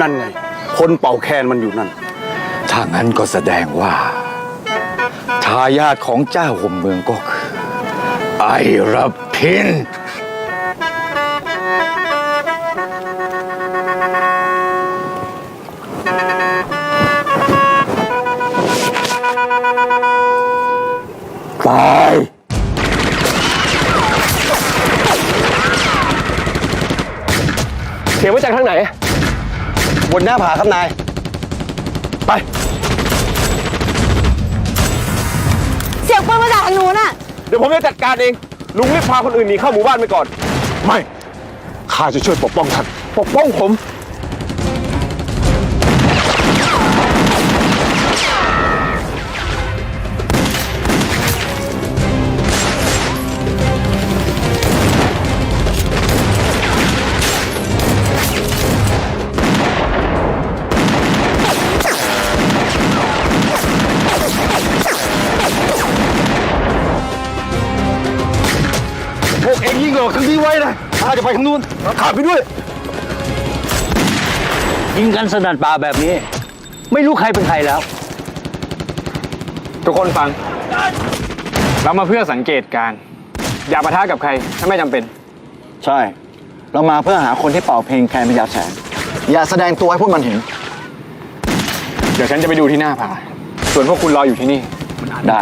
นั่นไง คนเป่าแคนมันอยู่นั่น ถ้างั้นก็แสดงว่า ทายาทของเจ้าห่มเมืองก็คือ ไอรพิน ตาย เสียงมาจากทางไหน บนหน้าผาครับนาย ไป เสียงปืนมาจากทางนู้นอะเดี๋ยวผมจะจัดการเอง ลุงรีบพาคนอื่นหนีเข้าหมู่บ้านไปก่อน ไม่ ข้าจะช่วยปกป้องท่าน ปกป้องผม เองยิงหลอกทางนี้ไว้นะข้าจะไปทางนู้นข้าไปด้วย ยิงกันสนั่นป่าแบบนี้ ไม่รู้ใครเป็นใครแล้ว ทุกคนฟัง เรามาเพื่อสังเกตการณ์อย่าปะทะกับใครถ้าไม่จำเป็น ใช่ เรามาเพื่อหาคนที่เป่าเพลงแคนพญาแสงอย่าแสดงตัวให้พวกมันเห็น เดี๋ยวฉันจะไปดูที่หน้าผาส่วนพวกคุณรออยู่ที่นี่ ได้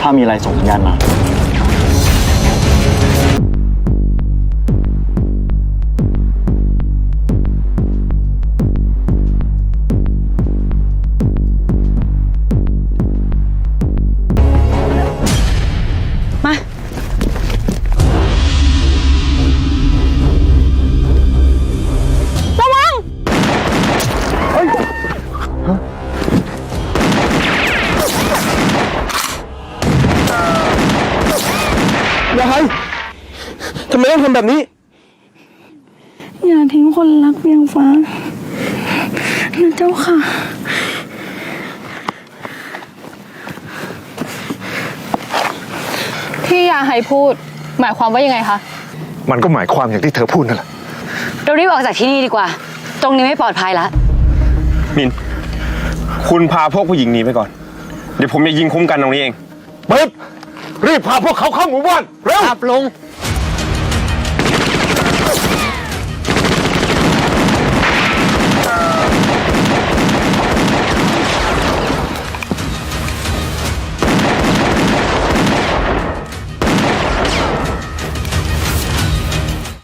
ถ้ามีอะไรส่งสัญญาณมา ม ยายทำไมต้องทำแบบนี้ อย่าทิ้งคนรักเพียงฟ้านะเจ้าค่ะ ที่ยาไฮพูด หมายความว่ายังไงคะ มันก็หมายความอย่างที่เธอพูดนั่นแหละ เรารีบออกจากที่นี่ดีกว่า ตรงนี้ไม่ปลอดภัยละ มิน คุณพาพวกผู้หญิงหนีไปก่อน เดี๋ยวผมจะยิงคุ้มกันตรงนี้เองเปิด รีบพาพวกเขาเข้าหมู่บ้าน เร็ว ครับลง